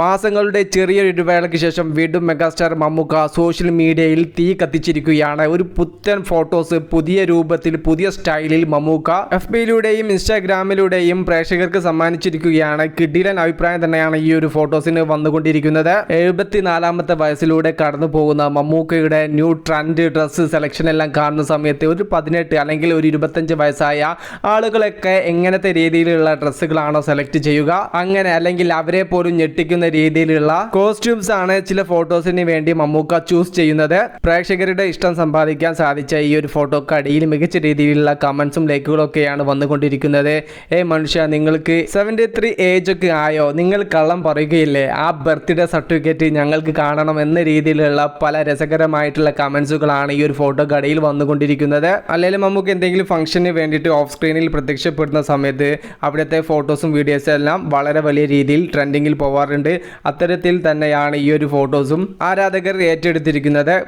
മാസങ്ങളുടെ ചെറിയൊരു ഇടവേളയ്ക്ക് ശേഷം വീണ്ടും മെഗാസ്റ്റാർ മമ്മൂക്ക സോഷ്യൽ മീഡിയയിൽ തീ കത്തിച്ചിരിക്കുകയാണ്. ഒരു പുത്തൻ ഫോട്ടോസ് പുതിയ രൂപത്തിൽ പുതിയ സ്റ്റൈലിൽ മമ്മൂക്ക എഫ് ബിയിലൂടെയും ഇൻസ്റ്റാഗ്രാമിലൂടെയും പ്രേക്ഷകർക്ക് സമ്മാനിച്ചിരിക്കുകയാണ്. കിഡിലൻ അഭിപ്രായം തന്നെയാണ് ഈ ഒരു ഫോട്ടോസിന് വന്നുകൊണ്ടിരിക്കുന്നത്. എഴുപത്തിനാലാമത്തെ വയസ്സിലൂടെ കടന്നു പോകുന്ന മമ്മൂക്കയുടെ ന്യൂ ട്രെൻഡ് ഡ്രസ്സ് സെലക്ഷൻ എല്ലാം കാണുന്ന സമയത്ത് ഒരു പതിനെട്ട് അല്ലെങ്കിൽ ഒരു ഇരുപത്തഞ്ച് വയസ്സായ ആളുകളൊക്കെ എങ്ങനത്തെ രീതിയിലുള്ള ഡ്രസ്സുകളാണോ സെലക്ട് ചെയ്യുക? അങ്ങനെ അല്ലെങ്കിൽ അവരെ പോലും ഞെട്ടിക്കുന്ന രീതിയിലുള്ള കോസ്റ്റ്യൂംസ് ആണ് ചില ഫോട്ടോസിന് വേണ്ടി മമ്മൂക്ക ചൂസ് ചെയ്യുന്നത്. പ്രേക്ഷകരുടെ ഇഷ്ടം സമ്പാദിക്കാൻ സാധിച്ച ഈ ഒരു ഫോട്ടോക്ക് അടിയിൽ മികച്ച രീതിയിലുള്ള കമന്റ്സും ലൈക്കുകളും ഒക്കെയാണ് വന്നുകൊണ്ടിരിക്കുന്നത്. ഏ മനുഷ്യ നിങ്ങൾക്ക് സെവന്റി ത്രീ ഏജ് ഒക്കെ ആയോ? നിങ്ങൾ കള്ളം പറയുകയില്ലേ? ആ ബർത്ത്ഡേ സർട്ടിഫിക്കറ്റ് ഞങ്ങൾക്ക് കാണണം എന്ന രീതിയിലുള്ള പല രസകരമായിട്ടുള്ള കമന്റ്സുകളാണ് ഈ ഒരു ഫോട്ടോക്ക് അടിയിൽ വന്നുകൊണ്ടിരിക്കുന്നത്. അല്ലെങ്കിൽ നമുക്ക് എന്തെങ്കിലും ഫംഗ്ഷന് വേണ്ടിയിട്ട് ഓഫ് സ്ക്രീനിൽ പ്രത്യക്ഷപ്പെടുന്ന സമയത്ത് അവിടുത്തെ ഫോട്ടോസും വീഡിയോസും എല്ലാം വളരെ വലിയ രീതിയിൽ ട്രെൻഡിങ്ങിൽ പോവാറുണ്ട്. അത്തരത്തിൽ തന്നെയാണ് ഈ ഒരു ഫോട്ടോസും ആരാധകർ ഏറ്റെടുത്തിരിക്കുന്നത്.